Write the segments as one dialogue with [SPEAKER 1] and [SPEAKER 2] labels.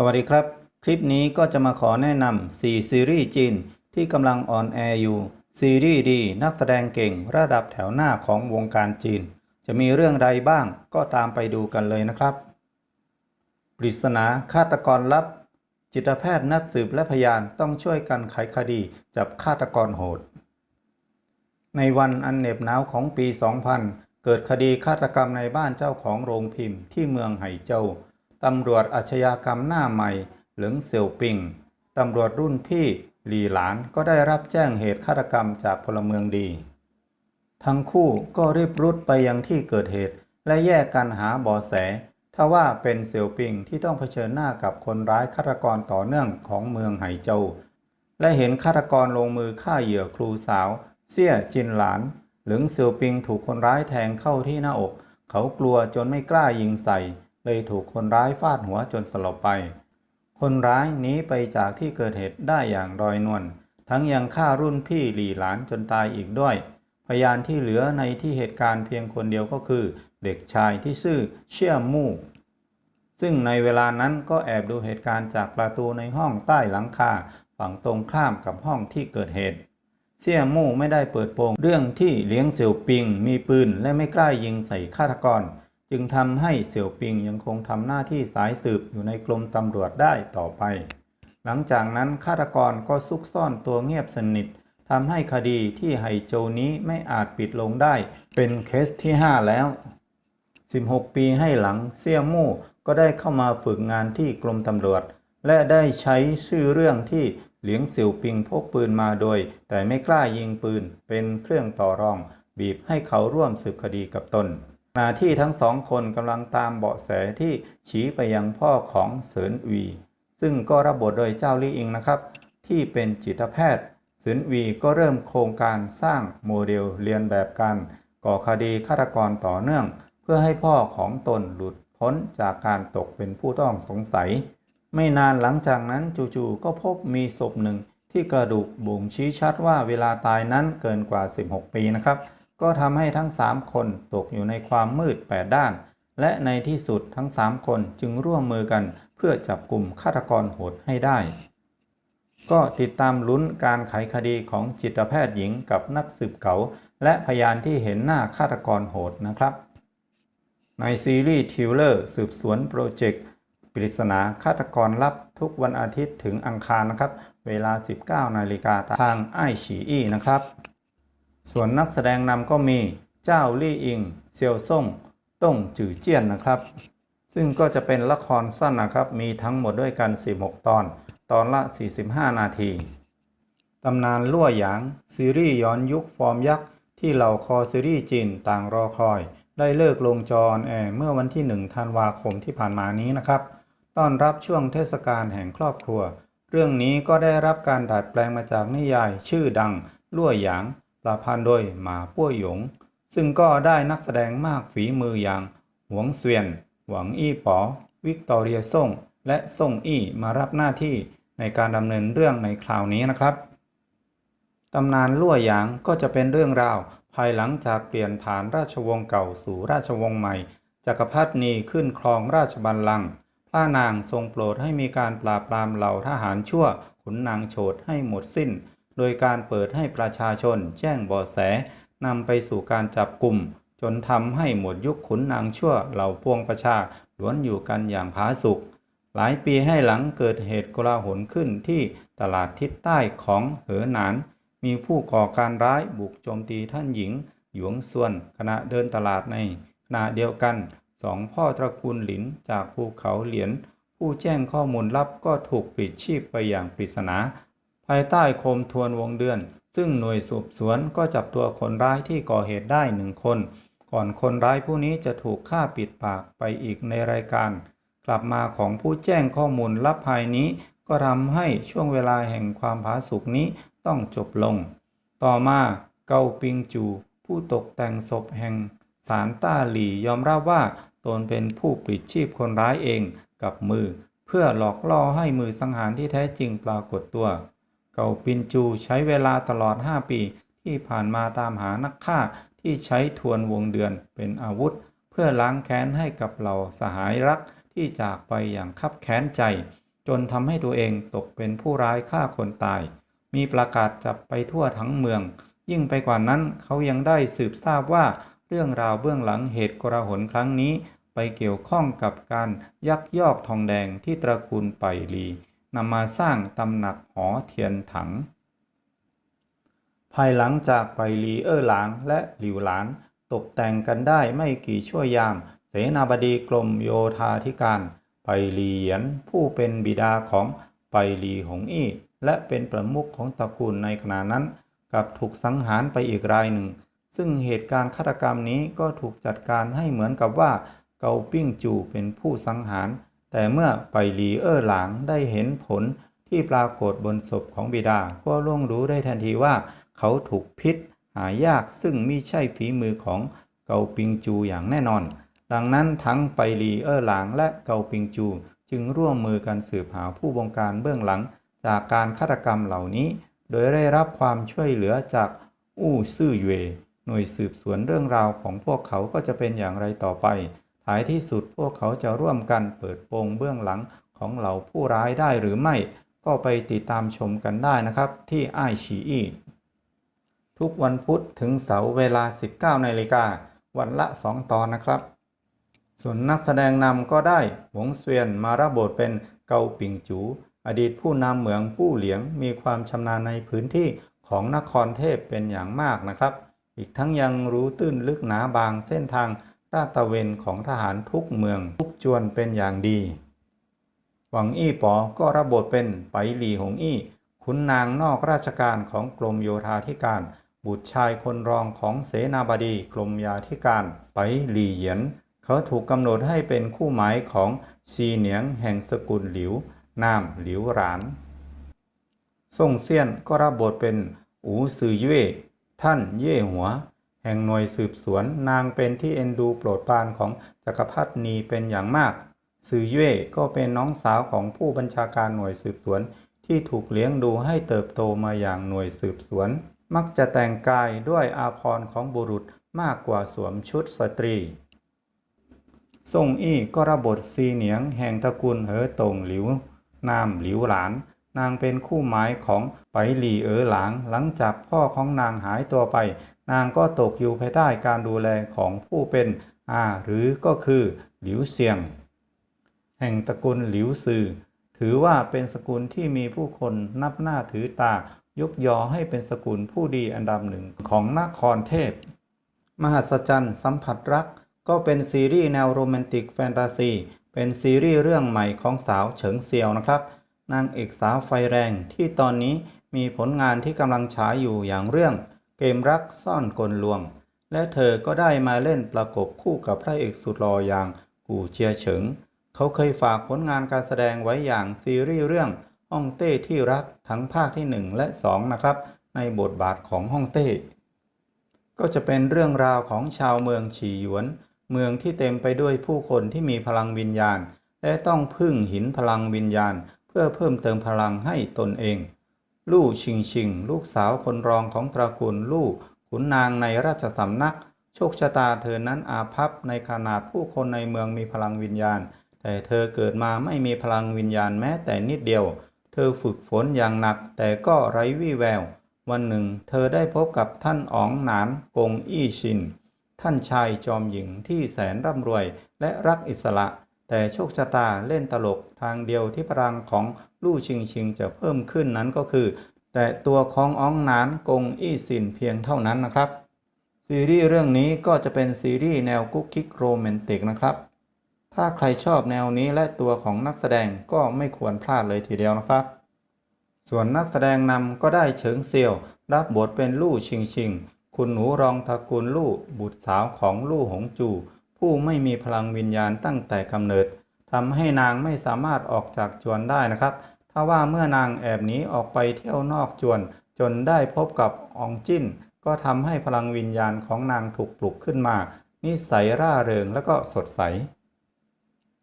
[SPEAKER 1] สวัสดีครับ คลิปนี้ก็จะมาขอแนะนำ 4 ซีรีส์จีนที่กำลังออนแอร์อยู่ ซีรีส์ดีนักแสดงเก่งระดับแถวหน้าของวงการจีน จะมีเรื่องใดบ้างก็ตามไปดูกันเลยนะครับ ปริศนาฆาตกรลับ จิตแพทย์นักสืบและพยานต้องช่วยกันไขคดีจับฆาตกรโหด ในวันอันเหน็บหนาวของปี 2000 เกิดคดีฆาตกรรมในบ้านเจ้าของโรงพิมพ์ที่เมืองไหเจ้า ตำรวจอาชญากรรมหน้าใหม่ เหลิงเสี่ยวปิง ตำรวจรุ่นพี่หลีหลานก็ได้รับแจ้งเหตุฆาตกรรมจากพลเมืองดี ทั้งคู่ก็รีบรุดไปยังที่เกิดเหตุ และแยกกันหาเบาะแสถ้าว่าเป็นเสี่ยวปิงที่ต้องเผชิญหน้ากับคนร้ายฆาตกรต่อเนื่องของเมืองไหเจ้าและเห็นฆาตกรลงมือฆ่าเหยื่อครูสาว เสี่ยจินหลาน หลิงเสี่ยวปิงถูกคนร้ายแทงเข้าที่หน้าอก เขากลัวจนไม่กล้ายิงใส่ เลยถูกคนร้ายฟาดหัวจนสลบไป คนร้ายหนีไปจากที่เกิดเหตุได้อย่างรอยนวลทั้งยังฆ่ารุ่นพี่หลี่หลานจนตายอีกด้วย พยานที่เหลือในที่เหตุการณ์เพียงคนเดียวก็คือ เด็กชายที่ชื่อเชี่ยมู่ซึ่งในเวลานั้นก็แอบดูเหตุการณ์จากประตูในห้องใต้หลังคาฝั่งตรงข้ามกับห้องที่เกิดเหตุ เสี่ยมู่ไม่ได้เปิดโปงเรื่องที่เลี้ยงเสี่ยวปิง มีปืนและไม่กล้ายิงใส่ฆาตกร จึงทำให้เสี่ยวปิงยังคงทำหน้าที่สายสืบอยู่ในกรมตำรวจได้ต่อไป หลังจากนั้นฆาตกรก็ซุกซ่อนตัวเงียบสนิททำให้คดีที่ไฮโจวนี้ไม่อาจปิดลงได้ เป็นเคสที่ 5 แล้ว 16 ปีให้หลังเสี่ยมู่ก็ได้เข้ามาฝึกงานที่กรมตำรวจ และได้ใช้ชื่อเรื่องที่เหลียงเสี่ยวปิงพกปืนมาโดย แต่ไม่กล้ายิงปืนเป็นเครื่องต่อรอง บีบให้เขาร่วมสืบคดีกับตน ณะที่ทั้งสองคนกำลังตามเบาะแสที่ชี้ไปยังพ่อของเสินวี ซึ่งก็รับบทโดยเจ้าลี่อิงนะครับ ที่เป็นจิตแพทย์เสินวีก็เริ่มโครงการสร้างโมเดลเรียนแบบการก่อคดีฆาตกรต่อเนื่อง เพื่อให้พ่อของตนหลุดพ้นจากการตกเป็นผู้ต้องสงสัย ไม่นานหลังจากนั้นจู่ๆก็พบมีศพหนึ่งที่กระดูกบ่งชี้ชัดว่าเวลาตายนั้นเกินกว่า 16 ปีนะครับ ก็ทำให้ทั้ง3คนตกอยู่ในความมืด8ด้าน และในที่สุดทั้ง3คนจึงร่วมมือกันเพื่อจับกลุ่มฆาตกรโหดให้ได้ ก็ติดตามลุ้นการไขคดีของจิตแพทย์หญิงกับนักสืบเก่าและพยานที่เห็นหน้าฆาตกรโหดนะครับ ในซีรีส์ทิวเลอร์สืบสวนโปรเจกต์ปริศนาฆาตกรลับทุกวันอาทิตย์ถึงอังคารนะครับ เวลา 19 นาฬิกาทางไอฉีอีนะครับ ส่วนนักแสดงนำก็มีเจ้าลี่อิง เซียวซ่ง ต้งจือเจี้ยนนะครับ ซึ่งก็จะเป็นละครสั้นนะครับ มีทั้งหมดด้วยกัน 16 ตอน ตอนละ 45 นาที ตำนานลั่วหยาง ซีรีส์ย้อนยุคฟอร์มยักษ์ ที่เหล่าคอซีรีส์จีนต่างรอคอย ได้เลิกลงจอออนแอร์เมื่อวันที่ 1 ธันวาคมที่ผ่านมานี้นะครับ ต้อนรับช่วงเทศกาลแห่งครอบครัว เรื่องนี้ก็ได้รับการดัดแปลงมาจากนิยายชื่อดังลั่วหยาง ประพันธ์โดยหมาป้วยหยง ซึ่งก็ได้นักแสดงมากฝีมืออย่างหวงเสวียน หวังอี้ป๋อ วิกตอเรียซ่ง และซ่งอี้มารับหน้าที่ในการดำเนินเรื่องในคราวนี้นะครับ ตำนานลั่วหยางก็จะเป็นเรื่องราว ภายหลังจากเปลี่ยนผ่านราชวงศ์เก่าสู่ราชวงศ์ใหม่ จักรพรรดินีขึ้นครองราชบัลลังก์พระนางทรงโปรดให้มีการปราบปรามเหล่าทหารชั่วขุนนางโฉดให้หมดสิ้น โดยการเปิดให้ประชาชนแจ้งเบาะแสนำไปสู่การจับกลุ่ม จนทำให้หมดยุคขุนนางชั่วเหล่าพวงประชาล้วนอยู่กันอย่างผาสุกหลายปีให้หลังเกิดเหตุโกลาหลขึ้นที่ตลาดทิศใต้ของเหอหนาน มีผู้ก่อการร้ายบุกโจมตีท่านหญิง หยวงส่วนขณะเดินตลาดในขณะเดียวกันสองพ่อตระกูลหลินจากภูเขาเหลียน ผู้แจ้งข้อมูลลับก็ถูกปลิดชีพไปอย่างปริศนา ภายใต้โคมทวนวงเดือน ซึ่งหน่วยสืบสวนก็จับตัวคนร้ายที่ก่อเหตุได้หนึ่งคน ก่อนคนร้ายผู้นี้จะถูกฆ่าปิดปากไปอีกในรายการ กลับมาของผู้แจ้งข้อมูลลับภายนี้ ก็ทำให้ช่วงเวลาแห่งความผาสุกนี้ต้องจบลง ต่อมาเกาปิงจู ผู้ตกแต่งศพแห่งสารต้าหลี่ยอมรับว่าตนเป็นผู้ปลิดชีพคนร้ายเองกับมือ เพื่อหลอกล่อให้มือสังหารที่แท้จริงปรากฏตัว เกาปินจูใช้เวลาตลอด 5 ปี ที่ผ่านมาตามหานักฆ่าที่ใช้ทวนวงเดือนเป็นอาวุธ เพื่อล้างแค้นให้กับเหล่าสหายรักที่จากไปอย่างคับแค้นใจ จนทำให้ตัวเองตกเป็นผู้ร้ายฆ่าคนตาย มีประกาศจับไปทั่วทั้งเมือง ยิ่งไปกว่านั้นเขายังได้สืบทราบว่าเรื่องราวเบื้องหลังเหตุกราหนครั้งนี้ ไปเกี่ยวข้องกับการยักยอกทองแดงที่ตระกูลไปลี นำมาสร้างตำหนักหอเทียนถัง ภายหลังจากไปลีเออร์หลางและหลิวหลาน ตกแต่งกันได้ไม่กี่ชั่วยาม เสนาบดีกรมโยธาธิการ ไปลีเหยียนผู้เป็นบิดาของไปลีหงอี้ และเป็นประมุขของตระกูลในขณะนั้น กับถูกสังหารไปอีกรายหนึ่ง ซึ่งเหตุการณ์ฆาตกรรมนี้ก็ถูกจัดการให้เหมือนกับว่าเกาปิ้งจูเป็นผู้สังหาร แต่เมื่อไปลีเออร์หลางได้เห็นผลที่ปรากฏบนศพของบิดา ก็ล่วงรู้ได้ทันทีว่า เขาถูกพิษหายากซึ่งไม่ใช่ฝีมือของเกาปิงจูอย่างแน่นอน ดังนั้นทั้งไปลีเออร์หลางและเกาปิงจู จึงร่วมมือกันสืบหาผู้บงการเบื้องหลัง จากการฆาตกรรมเหล่านี้ โดยได้รับความช่วยเหลือจากอู้ซื่อเย่หน่วยสืบสวนเรื่องราวของพวกเขาก็จะเป็นอย่างไรต่อไป ท้ายที่สุดพวกเขาจะร่วมกันเปิดโปงเบื้องหลังของเหล่าผู้ร้ายได้หรือไม่ ก็ไปติดตามชมกันได้นะครับที่ไอชีอีทุกวันพุธถึงเสาร์เวลา 19นาฬิกาวันละ 2 ตอนนะครับ ส่วนนักแสดงนำก็ได้หวงเสวียนมารับบทเป็นเกาปิงจู อดีตผู้นำเหมืองผู้เหลียงมีความชำนาญในพื้นที่ของนครเทพเป็นอย่างมากนะครับ อีกทั้งยังรู้ตื้นลึกหนาบางเส้นทาง ลาตะเวนของทหารทุกเมืองทุกจวนเป็นอย่างดี หวังอี้ป๋อก็รับบทเป็นไปหลีหงอี้ขุนนางนอกราชการของกรมโยธาธิการ บุตรชายคนรองของเสนาบดีกรมยาธิการ ไปหลีเหยียน เขาถูกกำหนดให้เป็นคู่หมายของซีเหนียงแห่งสกุลหลิว นามหลิวหรานส่งเซียนก็รับบทเป็นอูซือเย่ท่านเย่หัว ห่งหน่วยสืบสวน นางเป็นที่เอ็นดูโปรดปรานของจักรพรรดินีเป็นอย่างมากซือเย่ก็เป็นน้องสาวของผู้บัญชาการหน่วยสืบสวน ที่ถูกเลี้ยงดูให้เติบโตมาอย่างหน่วยสืบสวน มักจะแต่งกายด้วยอาภรณ์ของบุรุษมากกว่าสวมชุดสตรีซ่งอี้ก็รับบทซีเหนียงแห่งตระกูลเหอตงหลิวนามหลิวหลาน นางเป็นคู่หมายของไปหลีเอ๋อหลาง หลังจากพ่อของนางหายตัวไป นางก็ตกอยู่ภายใต้การดูแลของผู้เป็นอาหรือก็คือหลิวเซียง แห่งตระกูลหลิวซือถือว่าเป็นสกุลที่มีผู้คนนับหน้าถือตายกยอให้เป็นสกุลผู้ดีอันดับหนึ่งของนครเทพ มหัศจรรย์สัมผัสรัก ก็เป็นซีรีส์แนวโรแมนติกแฟนตาซี เป็นซีรีส์เรื่องใหม่ของสาวเฉิงเซียวนะครับ นางเอกสาวไฟแรงที่ตอนนี้มีผลงานที่กำลังฉายอยู่อย่างเรื่อง เกมรักซ่อนกลลวง และเธอก็ได้มาเล่นประกบคู่กับพระเอกสุดหล่ออย่างกูเจียเฉิง เขาเคยฝากผลงานการแสดงไว้อย่างซีรีส์เรื่องฮ่องเต้ที่รักทั้งภาคที่ 1 และ 2 นะครับ ในบทบาทของฮ่องเต้ ก็จะเป็นเรื่องราวของชาวเมืองฉีหยวน เมืองที่เต็มไปด้วยผู้คนที่มีพลังวิญญาณ และต้องพึ่งหินพลังวิญญาณ เพื่อเพิ่มเติมพลังให้ตนเอง ลู่ชิงชิง ลูกสาวคนรองของตระกูลลู่ขุนนางในราชสำนัก โชคชะตาเธอนั้นอาภัพในขนาดผู้คนในเมืองมีพลังวิญญาณ แต่เธอเกิดมาไม่มีพลังวิญญาณแม้แต่นิดเดียว เธอฝึกฝนอย่างหนักแต่ก็ไร้วี่แวว วันหนึ่ง เธอได้พบกับท่านอ๋องหนานกงอี้ชิน ท่านชายจอมหญิงที่แสนร่ำรวยและรักอิสระ แต่โชคชะตาเล่นตลกทางเดียวที่พลังของลู่ชิงชิงจะเพิ่มขึ้นนั้นก็คือ แต่ตัวของอ๋องนานกงอี้ซินเพียงเท่านั้นนะครับ ซีรีส์เรื่องนี้ก็จะเป็นซีรีส์แนวกุ๊กกิ๊กโรแมนติกนะครับ ถ้าใครชอบแนวนี้และตัวของนักแสดงก็ไม่ควรพลาดเลยทีเดียวนะครับ ส่วนนักแสดงนำก็ได้เฉิงเซียว รับบทเป็นลู่ชิงชิง คุณหนูรองตระกูลลู่บุตรสาวของลู่หงจู ผู้ไม่มีพลังวิญญาณตั้งแต่กำเนิดทำให้นางไม่สามารถออกจากจวนได้นะครับ ถ้าว่าเมื่อนางแอบหนีออกไปเที่ยวนอกจวน จนได้พบกับอองจิ้น ก็ทำให้พลังวิญญาณของนางถูกปลุกขึ้นมา นิสัยร่าเริงและก็สดใส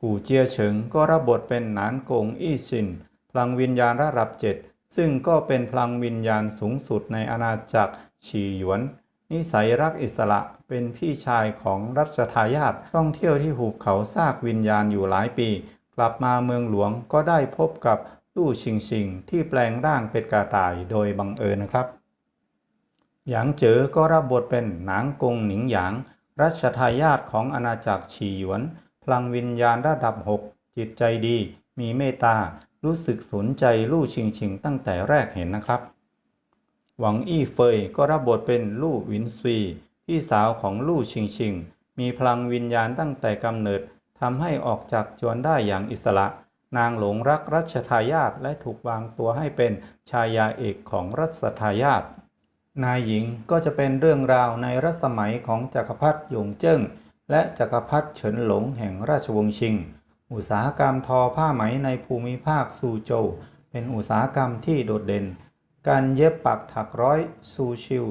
[SPEAKER 1] กูเจียเฉิงก็รับบทเป็นหนานกงอี้ชิน พลังวิญญาณระดับเจ็ดซึ่งก็เป็นพลังวิญญาณสูงสุดในอาณาจักรฉีหยวน นิสัยรักอิสระเป็นพี่ชายของรัชทายาทท่องเที่ยวที่หุบเขาซากวิญญาณอยู่หลายปี กลับมาเมืองหลวงก็ได้พบกับลู่ชิงชิงที่แปลงร่างเป็นกระต่ายโดยบังเอิญนะครับ หยางเจ๋อก็รับบทเป็นหนางกงหนิงหยาง รัชทายาทของอาณาจักรฉีหยวน พลังวิญญาณระดับ 6 จิตใจดี มีเมตตา รู้สึกสนใจลู่ชิงชิงตั้งแต่แรกเห็นนะครับ หวังอี้เฟยก็รับบทเป็นลู่วินซุยพี่สาวของลู่ชิงชิง มีพลังวิญญาณตั้งแต่กำเนิดทำให้ออกจากจวนได้อย่างอิสระ นางหลงรักรัชทายาทและถูกวางตัวให้เป็นชายาเอกของรัชทายาทนายหญิงก็จะเป็นเรื่องราวในรัชสมัยของจักรพรรดิหยงเจิ้งและจักรพรรดิเฉินหลงแห่งราชวงศ์ชิง อุตสาหกรรมทอผ้าไหมในภูมิภาคซูโจวเป็นอุตสาหกรรมที่โดดเด่น การเย็บปักถักร้อยซูชิว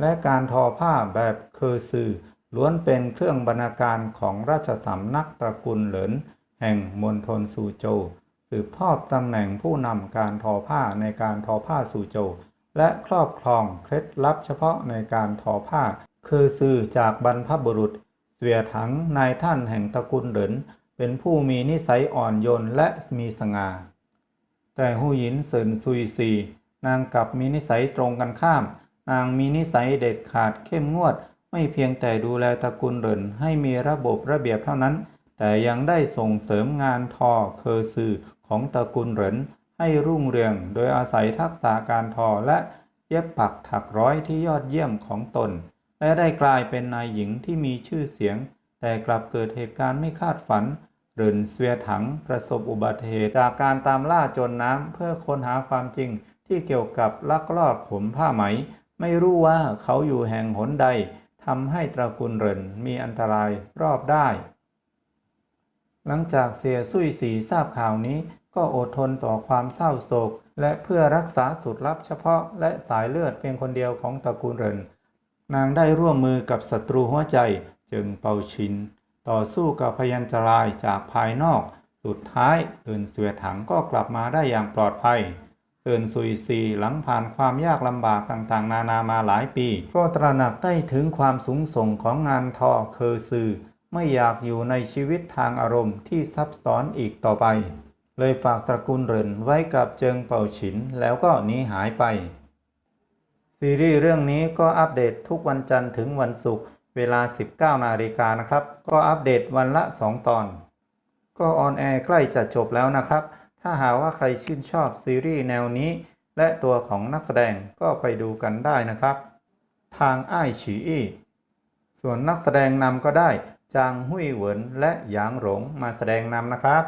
[SPEAKER 1] และการทอผ้าแบบเคอร์ซือล้วนเป็นเครื่องบรรณาการของราชสำนักตระกูลเหลิน แห่งมณฑลซูโจวสืบทอดตำแหน่งผู้นำการทอผ้าในการทอผ้าซูโจวและครอบครองเคล็ดลับเฉพาะในการทอผ้า คือซื้อจากบรรพบุรุษ เสวียถังนายท่านแห่งตระกูลเหรินเป็นผู้มีนิสัยอ่อนโยนและมีสง่าแต่หูหยินเซินซุยซี นางกลับมีนิสัยตรงกันข้าม นางมีนิสัยเด็ดขาดเข้มงวด ไม่เพียงแต่ดูแลตระกูลเหรินให้มีระบบระเบียบเท่านั้น แต่ยังได้ส่งเสริมงานทอเคอซือของตระกูลเหรินให้รุ่งเรือง โดยอาศัยทักษะการทอและเย็บปักถักร้อยที่ยอดเยี่ยมของตน และได้กลายเป็นนายหญิงที่มีชื่อเสียง แต่กลับเกิดเหตุการณ์ไม่คาดฝันเหรินเสวียถังประสบอุบัติเหตุจากการตามล่าโจรน้ำเพื่อค้นหาความจริง ที่เกี่ยวกับลักลอบขนผ้าไหม ไม่รู้ว่าเขาอยู่แห่งหนใดทำให้ตระกูลเรินมีอันตรายรอบได้ หลังจากเสียสุยสีทราบข่าวนี้ ก็อดทนต่อความเศร้าโศก และเพื่อรักษาสูตรลับเฉพาะและสายเลือดเพียงคนเดียวของตระกูลเรินนางได้ร่วมมือกับศัตรูหัวใจจึงเปาชิน ต่อสู้กับพยันตรายจากภายนอก สุดท้ายเอินเสวียถังก็กลับมาได้อย่างปลอดภัย เอินซุยซีหลังผ่านความยากลำบากต่างๆ นานามาหลายปี ก็ตระหนักได้ถึงความสูงส่งของงานทอเคอซือ ไม่อยากอยู่ในชีวิตทางอารมณ์ที่ซับซ้อนอีกต่อไป เลยฝากตระกูลเรินไว้กับเจิงเป่าฉินแล้วก็หนีหายไป ซีรีส์เรื่องนี้ก็อัปเดตทุกวันจันทร์ถึงวันศุกร์เวลา 19นาฬิกานะครับ ก็อัปเดตวันละ 2 ตอน ก็ออนแอร์ใกล้จะจบแล้วนะครับ ถ้าหากว่าใครชื่นชอบซีรีส์แนวนี้ และตัวของนักแสดงก็ไปดูกันได้นะครับ ทางอ้ายฉีอี้ส่วนนักแสดงนำก็ได้จางหุยเหวินและหยางหลงมาแสดงนำนะครับ